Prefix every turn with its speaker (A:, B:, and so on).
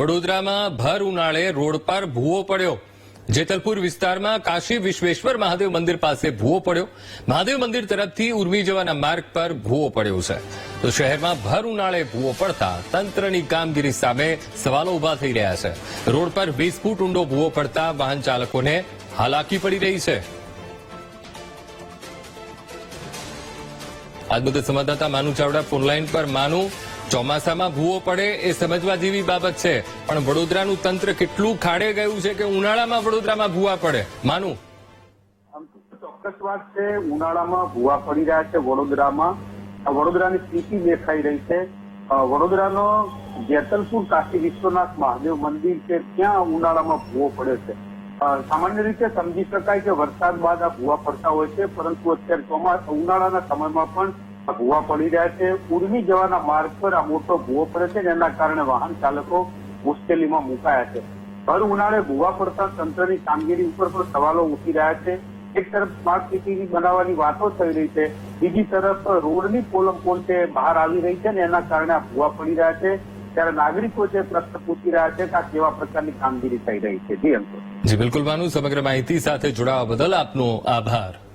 A: વડોદરામાં ભર ઉનાળે રોડ પર ભૂવો પડ્યો. જેતલપુર વિસ્તારમાં કાશી વિશ્વેશ્વર મહાદેવ મંદિર પાસે ભૂવો પડ્યો. મહાદેવ મંદિર તરફથી ઉર્મી જવાના માર્ગ પર ભૂવો પડ્યો છે. તો શહેરમાં ભર ઉનાળે ભૂવો પડતા તંત્રની કામગીરી સામે સવાલો ઊભા થઈ રહ્યા છે. રોડ પર વીસ ફૂટ ઊંડો ભૂવો પડતા વાહન ચાલકોને હાલાકી પડી રહી છે. આજ મુદ્દે સંવાદદાતા માનુ ચાવડા ફોનલાઈન પર. માનુ ચોમાસામાં ભૂવો પડે એ સમજવા જેવી બાબત છે. પણ વડોદરાનું તંત્ર કેટલું ખાડે ગયું છે કે ઉનાળામાં વડોદરામાં ભૂવા પડે? માનું.
B: ચોક્કસ વાત છે, ઉનાળામાં ભૂવા પડી રહ્યા છે વડોદરામાં. વડોદરાની સ્થિતિ દેખાઈ રહી છે. વડોદરાનો જેતલપુર કાશી વિશ્વનાથ મહાદેવ મંદિર છે, ત્યાં ઉનાળામાં ભૂવો પડે છે. સામાન્ય રીતે સમજી શકાય કે વરસાદ બાદ આ ભૂવા પડતા હોય છે, પરંતુ અત્યારે ચોમાસા ઉનાળાના સમયમાં પણ આ ભૂવા પડી રહ્યા છે. ઉર્મી જવાના માર્ગ પર આ મોટો ભૂવો પડે છે એના કારણે વાહન ચાલકો મુશ્કેલીમાં મુકાયા છે. ભર ઉનાળે ભૂવા પડતા તંત્રની કામગીરી ઉપર પણ સવાલો ઉઠી રહ્યા છે. એક તરફ સ્માર્ટ સિટી બનાવવાની વાતો થઈ રહી છે. બીજી તરફ રોડની પોલમ પોલ છે, બહાર આવી રહી છે ને એના કારણે આ ભૂવા પડી રહ્યા છે. ત્યારે નાગરિકો છે પ્રશ્ન પૂછી રહ્યા છે કે આ કેવા પ્રકારની કામગીરી થઈ રહી છે. જી અંકુર
A: જી, બિલકુલ માનુ સમગ્ર માહિતી સાથે જોડાવા બદલ આપનો આભાર.